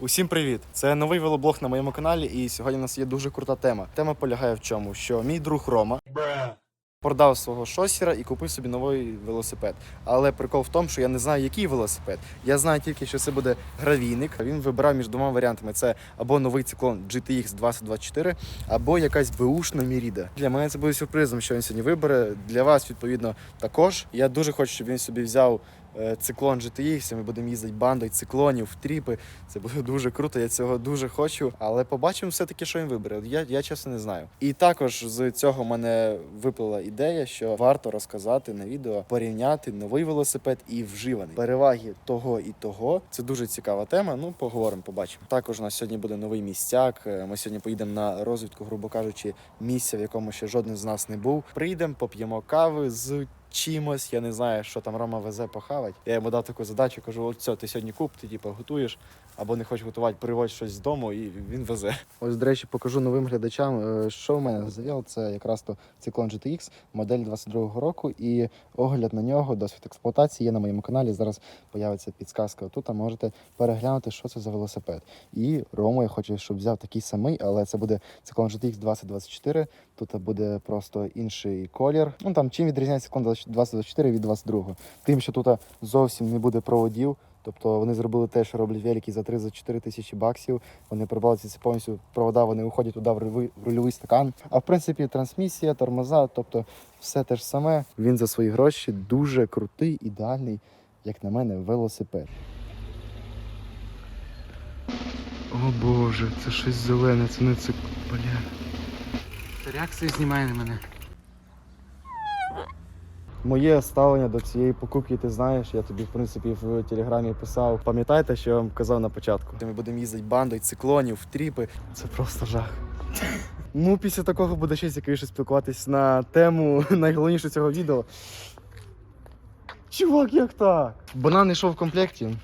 Усім привіт! Це новий велоблог на моєму каналі, і сьогодні у нас є дуже крута тема. Тема полягає в чому? Що мій друг Рома продав свого шосіра і купив собі новий велосипед. Але прикол в тому, що я не знаю, який велосипед. Я знаю тільки, що це буде гравійник. Він вибирав між двома варіантами: це або новий циклон GTX 2024, або якась беушна Міріда. Для мене це буде сюрпризом, що він сьогодні вибере. Для вас, відповідно, також. Я дуже хочу, щоб він собі взяв. Е, Циклон GTX, і ми будемо їздити бандою циклонів, тріпи. Це буде дуже круто. Я цього дуже хочу. Але побачимо все-таки, що він вибере. Я, я чесно не знаю. І також з цього мене виплила ідея, що варто розказати на відео, порівняти новий велосипед і вживаний. Переваги того і того. Це дуже цікава тема. Ну, поговоримо, побачимо. Також у нас сьогодні буде новий містяк. Е, Ми сьогодні поїдемо на розвідку, грубо кажучи, місця, в якому ще жоден з нас не був. Приїдемо, поп'ємо кави з. Чимось, я не знаю, що там Рома везе похавать. Я йому дав таку задачу, кажу: все, ти сьогодні куп, ти типу, готуєш, або не хочеш готувати, приводь щось з дому, і він везе. Ось, до речі, покажу новим глядачам, е, що в мене завів. Це якраз то циклон GTX, модель 22-го року, і огляд на нього, досвід експлуатації є на моєму каналі. Зараз появиться підсказка тут, можете переглянути, що це за велосипед. І Рому я хочу, щоб взяв такий самий, але це буде циклон GTX 2024. Тут буде просто інший колір. Ну там чим відрізняється циклон 2024 від 22-го? Тим, що тут зовсім не буде проводів. Тобто вони зробили те, що роблять великі за 3-4 тисячі баксів. Вони прибрали ці повністю провода, вони уходять туди в рульовий, рульовий стакан. А в принципі, трансмісія, тормоза, тобто все те ж саме. Він за свої гроші дуже крутий, ідеальний, як на мене, велосипед. О боже, це щось зелене, це не це. Бля. Реакція знімає на мене. Моє ставлення до цієї покупки, ти знаєш, я тобі в принципі в телеграмі писав. Пам'ятаєте, що я вам казав на початку? Ми будемо їздити бандою циклонів, тріпи. Це просто жах. Ну, після такого буде ще цікавіше спілкуватись на тему найголовніше цього відео. Чувак, як так? Банан йшов в комплекті.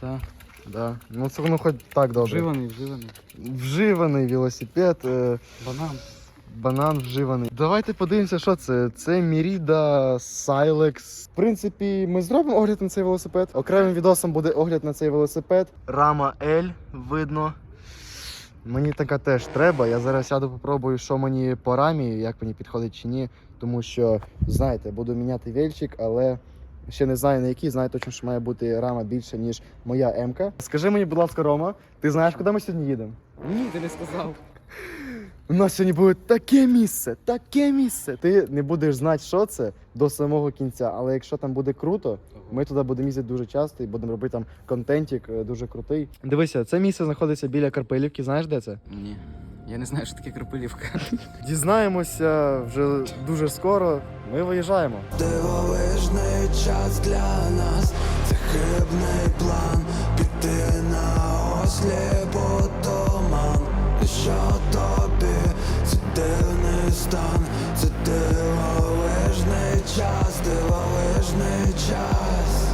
Так. Да. Ну це воно хоч так добре. Вживаний, вживаний. Вживаний велосипед. е, Банан. Банан вживаний. Давайте подивимося, що це. Це Міріда Silex. В принципі, ми зробимо огляд на цей велосипед. Окремим відосом буде огляд на цей велосипед. Рама L видно. Мені така теж треба. Я зараз сяду, попробую, що мені по рамі, як мені підходить чи ні. Тому що, знаєте, буду міняти вельчик, але ще не знаю на який. Знаю точно, що має бути рама більше, ніж моя М-ка. Скажи мені, будь ласка, Рома, ти знаєш, куди ми сьогодні їдемо? Ні, ти не сказав. У нас сьогодні буде таке місце, таке місце. Ти не будеш знати, що це до самого кінця. Але якщо там буде круто, ми туди будемо їздити дуже часто і будемо робити там контентик е, дуже крутий. Дивися, це місце знаходиться біля Карпилівки. Знаєш, де це? Ні. Я не знаю, що таке Кропилівка. Дізнаємося вже дуже скоро. Ми виїжджаємо. Дивовижний час для нас, це хибний план піти на осліп у туман. І що дивний стан, це дивовижний час, дивовижний час.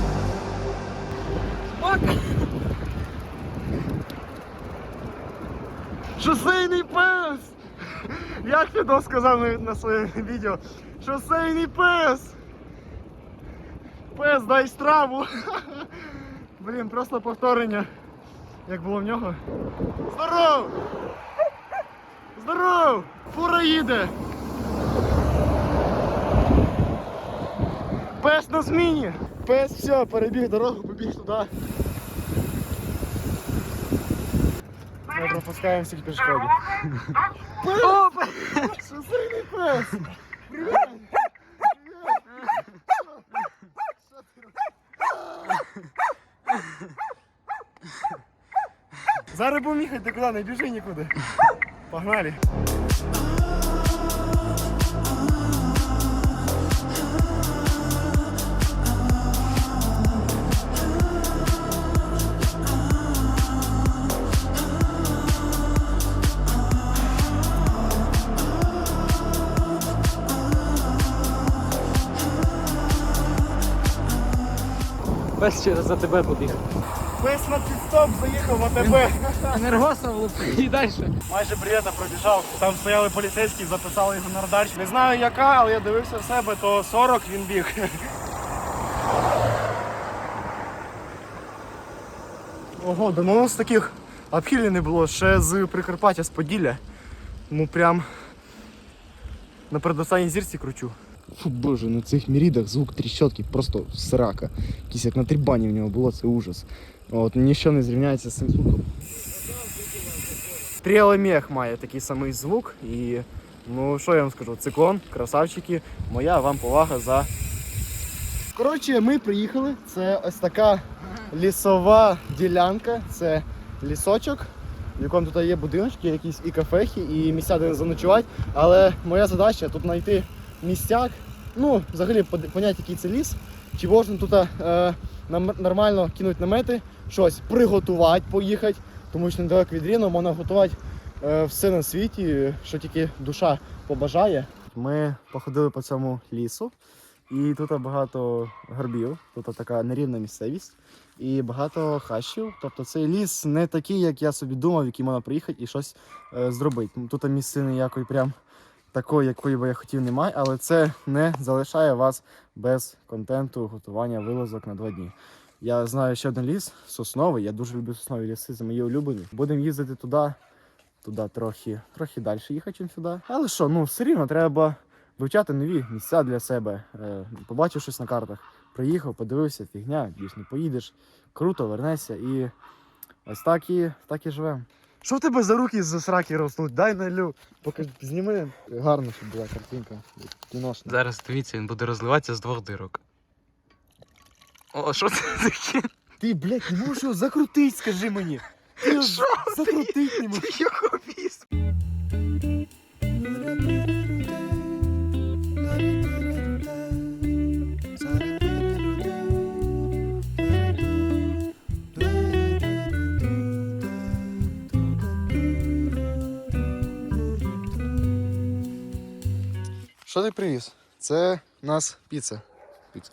Шосейний пес! Як Фідо сказав на, на своєму відео? Шосейний пес! Пес, дай страву! Блін, просто повторення, як було в нього. Здоров! Здоров! Фура їде! Пес на зміні! Пес все, перебіг дорогу, побіг туди. Ми пропускаємо всіх пішоходів. Пес! Шосейний пес! Привіт! Зараз будемо їхати куди, не біжи нікуди. Погнали. Пес через за тебе побіг. Пес на підстоп заїхав в АТБ. Енергоса влуп і далі. Майже приємно пробіжав. Там стояли поліцейські, записали його на радар. Не знаю яка, але я дивився в себе, то 40 він біг. Ого, давно у нас таких обхилів не було ще з Прикарпаття, з Поділля. Ну прям на передостанній зірці кручу. Фу, боже, на цих мірідах звук тріщотки просто срака. Якийсь як на трибані в нього було, це ужас. От, нічого не зрівняється з цим звуком. Тріалемех має такий самий звук і ну що я вам скажу, циклон, красавчики, моя вам повага за. Коротше, ми приїхали. Це ось така лісова ділянка, це лісочок, в якому тут є будиночки, якісь і кафехи, і місця, де заночувати. Але моя задача тут знайти місцяк, ну, взагалі поняти, який це ліс, чи можна тут е, нормально кинути намети, щось приготувати, поїхати, тому що недалеко від Рівного можна готувати е, все на світі, що тільки душа побажає. Ми походили по цьому лісу, і тут багато горбів, тут така нерівна місцевість і багато хащів. Тобто цей ліс не такий, як я собі думав, який можна приїхати і щось е, зробити. Ну, Тут місцини ніякої прям такої, якої би я хотів, немає, але це не залишає вас без контенту готування вилазок на два дні. Я знаю ще один ліс, сосновий. Я дуже люблю соснові ліси, це мої улюблені. Будемо їздити туди, туди трохи, трохи далі їхати, ніж сюди. Але що, ну все рівно треба вивчати нові місця для себе. Е, побачив щось на картах. Приїхав, подивився, фігня, не поїдеш. Круто, вернешся і ось так і, так і живемо. Що в тебе за руки з сраки ростуть? Дай налю. Поки зніми. Гарно, щоб була картинка. Кіношна. Зараз дивіться, він буде розливатися з двох дирок. О, що це таке? Ти, блядь, не можеш його закрутить, скажи мені. Ти його Що закрутить не можеш. Його віз. Що ти привіз? Це у нас піца. Піца.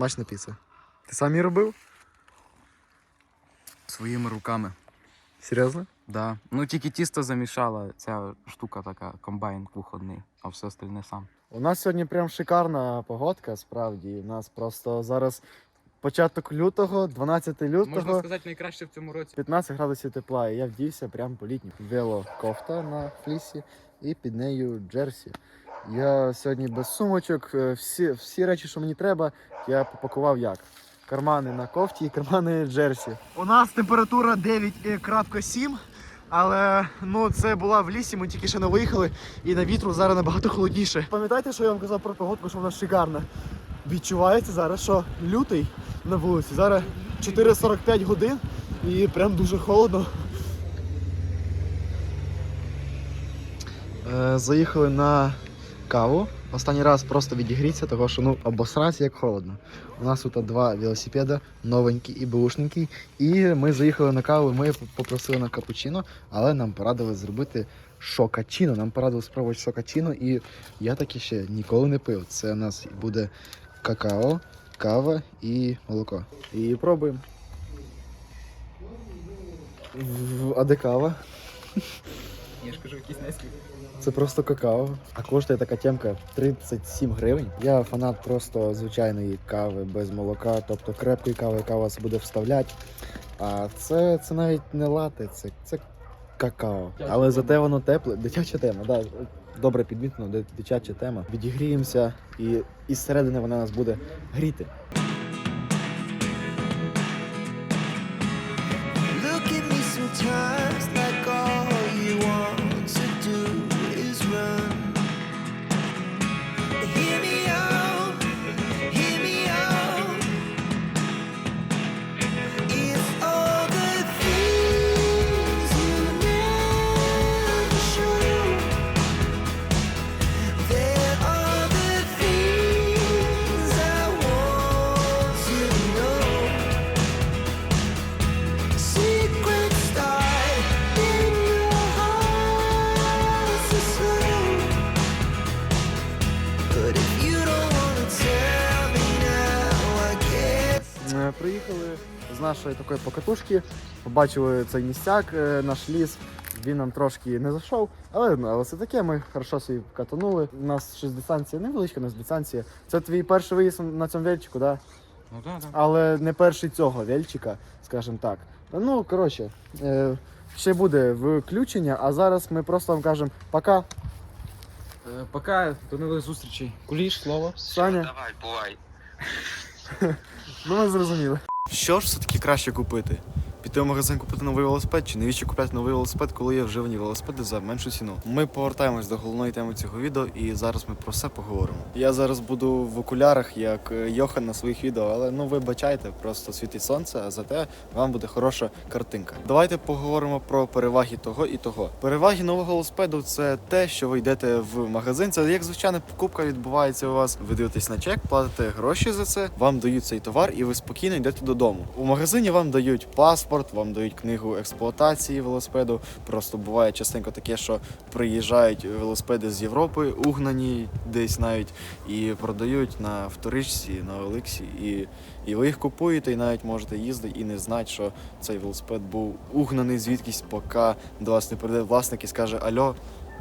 Смачна піца. Ти сам її робив? Своїми руками. Серйозно? Да. Ну тільки тісто замішала ця штука така, комбайн кухонний, а все остальне сам. У нас сьогодні прям шикарна погодка, справді. У нас просто зараз початок лютого, 12 лютого. Можна сказати, найкраще в цьому році. 15 градусів тепла, і я вдівся прям по літню. Вело кофта на флісі і під нею джерсі. Я сьогодні без сумочок, е, всі, всі речі, що мені треба, я попакував як. Кармани на кофті і кармани джерсі. У нас температура 9,7, але ну це була в лісі, ми тільки ще не виїхали, і на вітру зараз набагато холодніше. Пам'ятаєте, що я вам казав про погодку, що вона шикарна? Відчувається зараз, що лютий на вулиці. Зараз 4.45 годин і прям дуже холодно. Е, заїхали на каву. Останній раз просто відігріться, тому що ну обосраться як холодно. У нас тут два велосипеда, новенький і бушненький. І ми заїхали на каву. Ми попросили на капучино, але нам порадили зробити шокачино. Нам порадили спробувати шокачино, і я таки ще ніколи не пив. Це у нас буде какао, кава і молоко. І пробуємо. А де кава? Я ж кажу, якийсь нескільки. Це просто какао. А коштує така темка 37 гривень. Я фанат просто звичайної кави без молока, тобто крепкої кави, яка вас буде вставляти. А це, це навіть не лате, це, це какао. Але зате воно тепле. Дитяча тема, да. Добре підмітно, дитяча тема. Відігріємося і із середини вона нас буде гріти. Приїхали з нашої такої покатушки, побачили цей місцяк, е, наш ліс. Він нам трошки не зайшов, але, ну, але це таке, ми хорошо собі катанули. У нас ще дистанція невеличка, у нас дистанція. Це твій перший виїзд на цьому вельчику, да? Ну да, да. але не перший цього вельчика, скажімо так. Ну, коротше, е, ще буде включення, а зараз ми просто вам кажемо пока. Е, Пока, до нових зустрічей. Куліш, слово. Саня. Давай, бувай. Ну, ми зрозуміли. Що ж все-таки краще купити? Піти в магазин купити новий велосипед, чи навіщо купляти новий велосипед, коли є вживані велосипеди за меншу ціну? Ми повертаємось до головної теми цього відео, і зараз ми про все поговоримо. Я зараз буду в окулярах, як е, Йохан на своїх відео, але ну вибачайте, просто світить сонце, а зате вам буде хороша картинка. Давайте поговоримо про переваги того і того. Переваги нового велосипеду це те, що ви йдете в магазин. Це як звичайна покупка відбувається у вас. Ви дивитесь на чек, платите гроші за це, вам дають цей товар, і ви спокійно йдете додому. У магазині вам дають паспорт, вам дають книгу експлуатації велосипеду. Просто буває частенько таке, що приїжджають велосипеди з Європи, угнані десь навіть і продають на вторичці, на Олексі. І, і ви їх купуєте, і навіть можете їздити і не знати, що цей велосипед був угнаний звідкись, поки до вас не прийде власник і скаже Альо.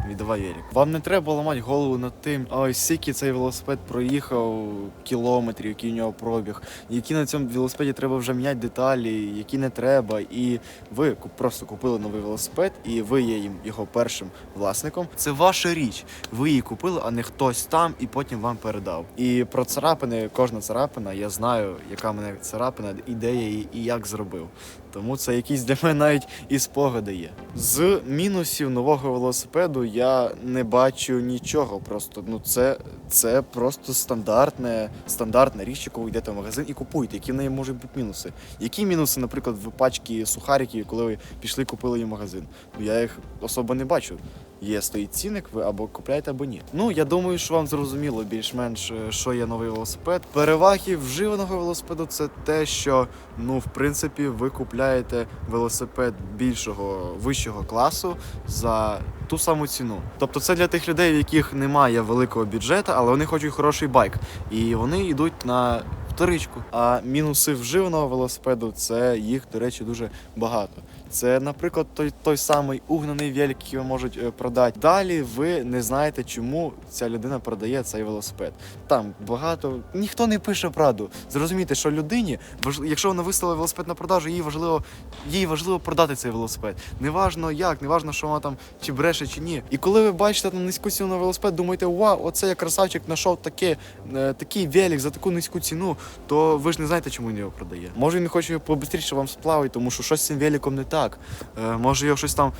Віддавай велик. Вам не треба ламати голову над тим, ой, скільки цей велосипед проїхав кілометрів, який у нього пробіг, які на цьому велосипеді треба вже міняти деталі, які не треба. І ви просто купили новий велосипед, і ви є їм його першим власником. Це ваша річ. Ви її купили, а не хтось там і потім вам передав. І про царапини, кожна царапина, я знаю, яка мене царапина, і я її і як зробив. Тому це якісь для мене навіть і спогади є. З мінусів нового велосипеду я не бачу нічого. Просто ну це, це просто стандартне, стандартна річ, яку ви йдете в магазин і купуєте. Які в неї можуть бути мінуси? Які мінуси, наприклад, в пачці сухариків, коли ви пішли купили її в магазин? Ну я їх особо не бачу. Є стоїть цінник, ви або купляєте, або ні. Ну я думаю, що вам зрозуміло більш-менш, е, що є новий велосипед. Переваги вживаного велосипеду це те, що ну в принципі ви купляєте велосипед більшого вищого класу за ту саму ціну. Тобто це для тих людей, в яких немає великого бюджету, але вони хочуть хороший байк, і вони йдуть на вторичку. А мінуси вживаного велосипеду це їх, до речі, дуже багато. Це, наприклад, той, той самий угнаний велик, який ви можуть е, продати. Далі ви не знаєте, чому ця людина продає цей велосипед. Там багато ніхто не пише правду. Зрозумійте, що людині якщо вона виставила велосипед на продажу, їй важливо їй важливо продати цей велосипед. Неважно як, неважно, що вона там чи бреше, чи ні. І коли ви бачите там низьку ціну на велосипед, думаєте, вау, оце я красавчик знайшов таке, е, такий велик за таку низьку ціну, то ви ж не знаєте, чому він його продає. Може він хоче побистріше вам сплавити, тому що щось з цим великом не так. Е, може його щось там.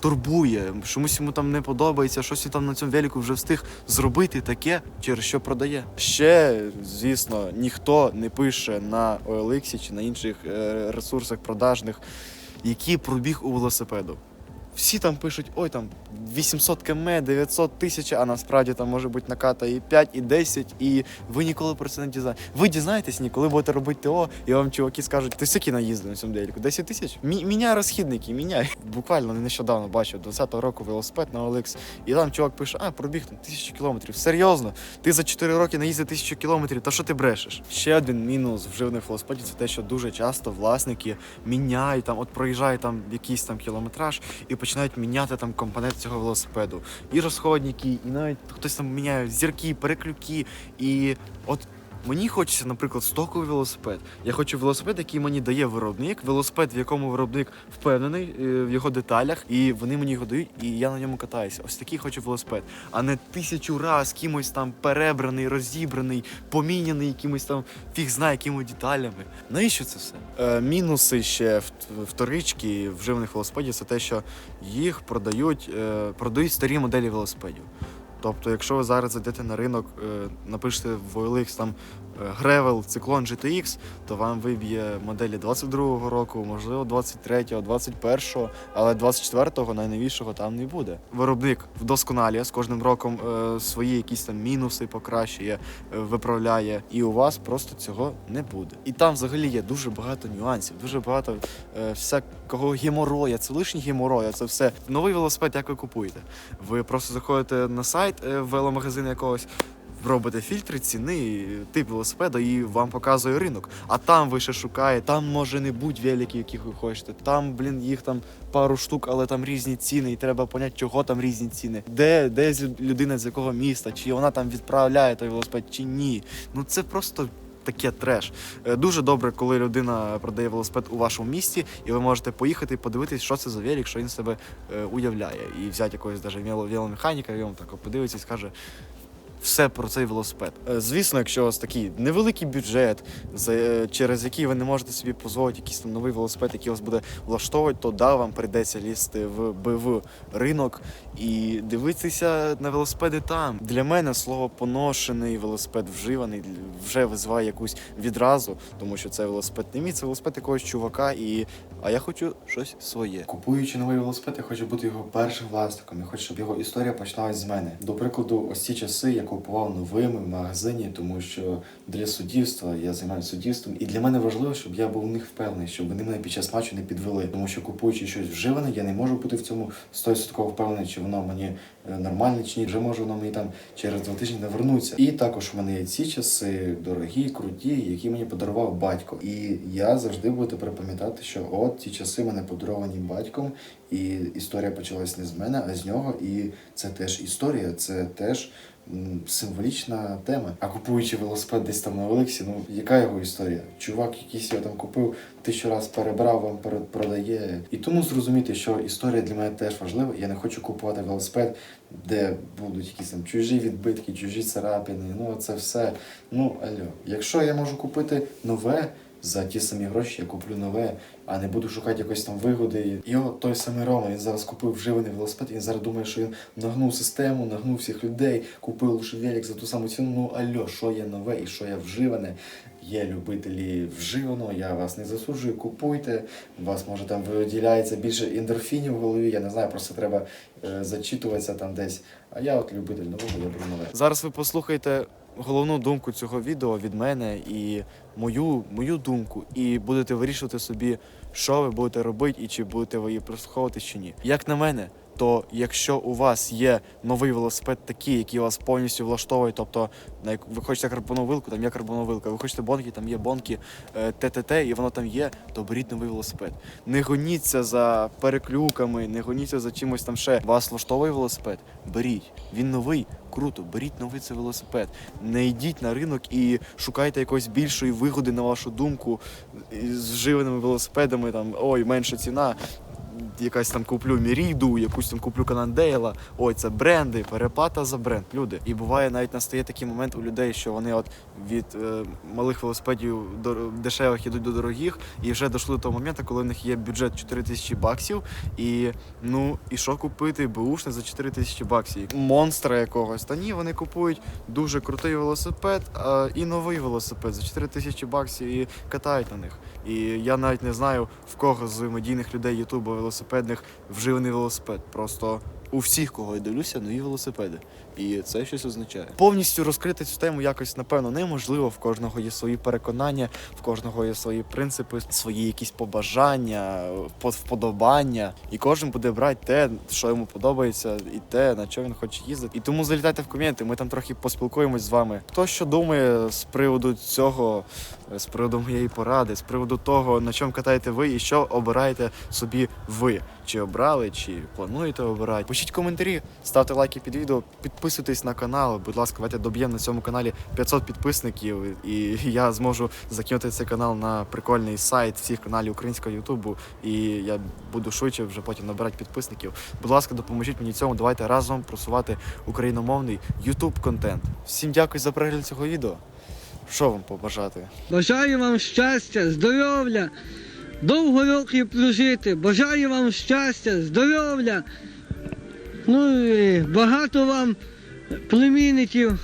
Турбує, чомусь йому там не подобається, щось він там на цьому велику вже встиг зробити таке, через що продає. Ще, звісно, ніхто не пише на OLX чи на інших е, ресурсах продажних, який пробіг у велосипеду. Всі там пишуть, ой, там 800 км, 900 тисяч, а насправді там може бути наката і 5, і 10, і ви ніколи про це не дізнаєтесь. Ви дізнаєтесь, ні, коли будете робити ТО, і вам чуваки скажуть, ти скільки наїздив на цьому деляку? 10 тисяч? Мі- Міняй розхідники, міняй. Буквально нещодавно бачив 20-го року велосипед на OLX, і там чувак пише, а, пробіг там тисячу кілометрів. Серйозно, ти за 4 роки наїздив тисячу кілометрів, та що ти брешеш? Ще один мінус вживаних велосипедів це те, що дуже часто власники міняють там, от проїжджає там якийсь там кілометраж і починають міняти там компонент цього велосипеду. І розходники, і навіть хтось там міняє зірки, переклюки. І от мені хочеться, наприклад, стоковий велосипед. Я хочу велосипед, який мені дає виробник, велосипед, в якому виробник впевнений е, в його деталях, і вони мені його дають, і я на ньому катаюся. Ось такий хочу велосипед, а не тисячу раз кимось там перебраний, розібраний, поміняний якимось там фіг знає якими деталями. Навіщо це все? Е, мінуси ще вторички вживаних велосипедів це те, що їх продають, е, продають старі моделі велосипедів. Тобто, якщо ви зараз зайдете на ринок, е, напишете в OLX там Gravel Cyclone GTX, то вам виб'є моделі 22-го року, можливо, 23-го, 21-го, але 24-го найновішого там не буде. Виробник вдосконалює з кожним роком е, свої якісь там мінуси покращує, е, виправляє, і у вас просто цього не буде. І там взагалі є дуже багато нюансів, дуже багато е, всякого геморроя, це лишній геморрой, а це все. Новий велосипед, як ви купуєте? Ви просто заходите на сайт е, веломагазину якогось. Робите фільтри ціни, тип велосипеда і вам показує ринок. А там ви ще шукаєте, там може не бути великів, яких ви хочете. Там, блін, їх там пару штук, але там різні ціни, і треба поняти, чого там різні ціни. Де, де людина з якого міста, чи вона там відправляє той велосипед, чи ні. Ну це просто таке треш. Е, Дуже добре, коли людина продає велосипед у вашому місті, і ви можете поїхати і подивитись, що це за велик, що він себе е, уявляє. І взяти якогось даже вело- веломеханіка, і він так подивиться і скаже. Все про цей велосипед. Е, Звісно, якщо у вас такий невеликий бюджет, е, через який ви не можете собі дозволити якийсь там новий велосипед, який вас буде влаштовувати, то да, вам прийдеться лізти в БВ ринок і дивитися на велосипеди там. Для мене слово поношений велосипед вживаний вже визиває якусь відразу, тому що це велосипед не мій, це велосипед якогось чувака, і а я хочу щось своє. Купуючи новий велосипед, я хочу бути його першим власником. Я хочу, щоб його історія починалась з мене. До прикладу, ось ці часи я купував новими в магазині, тому що для суддівства я займаюся суддівством, і для мене важливо, щоб я був в них впевнений, щоб вони мене під час матчу не підвели. Тому що купуючи щось вживане, я не можу бути в цьому 100% впевнений, чи воно мені е, нормальне чи ні. Вже може воно мені там через два тижні не вернуться. І також в мене є ці часи дорогі, круті, які мені подарував батько. І я завжди буду тепер пам'ятати, що от ці часи мене подаровані батьком, і історія почалась не з мене, а з нього. І це теж історія, це теж. Символічна тема. А купуючи велосипед десь там на Олексі, ну яка його історія? Чувак, якийсь його там купив, тисячу раз перебрав, вам продає. І тому зрозуміти, що історія для мене теж важлива. Я не хочу купувати велосипед, де будуть якісь там чужі відбитки, чужі царапини. Ну це все. Ну алло. Якщо я можу купити нове. За ті самі гроші я куплю нове, а не буду шукати якоїсь там вигоди. І от той самий Рома, він зараз купив вживаний велосипед, він зараз думає, що він нагнув систему, нагнув всіх людей, купив лише велик за ту саму ціну. Ну альо, що є нове і що є вживане. Є любителі вживаного, я вас не засуджую, купуйте. У вас може там виділяється більше ендорфінів в голові. Я не знаю, просто треба е, зачитуватися там десь. А я от любитель нового, я беру нове. Зараз ви послухаєте головну думку цього відео від мене і мою, мою думку, і будете вирішувати собі, що ви будете робити і чи будете ви її прослуховувати, чи ні. Як на мене, то якщо у вас є новий велосипед такий, який вас повністю влаштовує, тобто на як ви хочете карбонову вилку, там є карбонова вилка, ви хочете бонки, там є бонки е, ТТТ, і воно там є, то беріть новий велосипед. Не гоніться за переклюками, не гоніться за чимось там ще. Вас влаштовує велосипед? Беріть. Він новий, круто, беріть новий цей велосипед. Не йдіть на ринок і шукайте якоїсь більшої вигоди на вашу думку з вживаними велосипедами, там ой, менша ціна. Якась там куплю Міріду, якусь там куплю Канандейла. Ой, це бренди, переплата за бренд. Люди. І буває навіть настає такий момент у людей, що вони от від е, малих велосипедів до дешевих ідуть до дорогих, і вже дійшли до того моменту, коли в них є бюджет 4 тисячі баксів. І ну і що купити? Бушне за 4 тисячі баксів. Монстра якогось. Та ні, вони купують дуже крутий велосипед а, і новий велосипед за 4 тисячі баксів і катають на них. І я навіть не знаю в кого з медійних людей Ютубу велосипедних вживаний велосипед. Просто у всіх, кого я дивлюся, нові велосипеди. І це щось означає. Повністю розкрити цю тему якось, напевно, неможливо. В кожного є свої переконання, в кожного є свої принципи, свої якісь побажання, по- вподобання. І кожен буде брати те, що йому подобається, і те, на що він хоче їздити. І тому залітайте в коменти, ми там трохи поспілкуємось з вами. Хто що думає з приводу цього, е, з приводу моєї поради, з приводу того, на чому катаєте ви і що обираєте собі ви. Чи обрали, чи плануєте обирати. Пишіть коментарі, ставте лайки під відео, підписуйтесь на канал. Будь ласка, давайте доб'ємо на цьому каналі 500 підписників, і я зможу закинути цей канал на прикольний сайт всіх каналів українського Ютубу. І я буду швидше вже потім набирати підписників. Будь ласка, допоможіть мені цьому. Давайте разом просувати україномовний Ютуб контент. Всім дякую за перегляд цього відео. Що вам побажати? Бажаю вам щастя, здоров'я, довго років прожити. Бажаю вам щастя, здоров'я. Ну і багато вам племінників,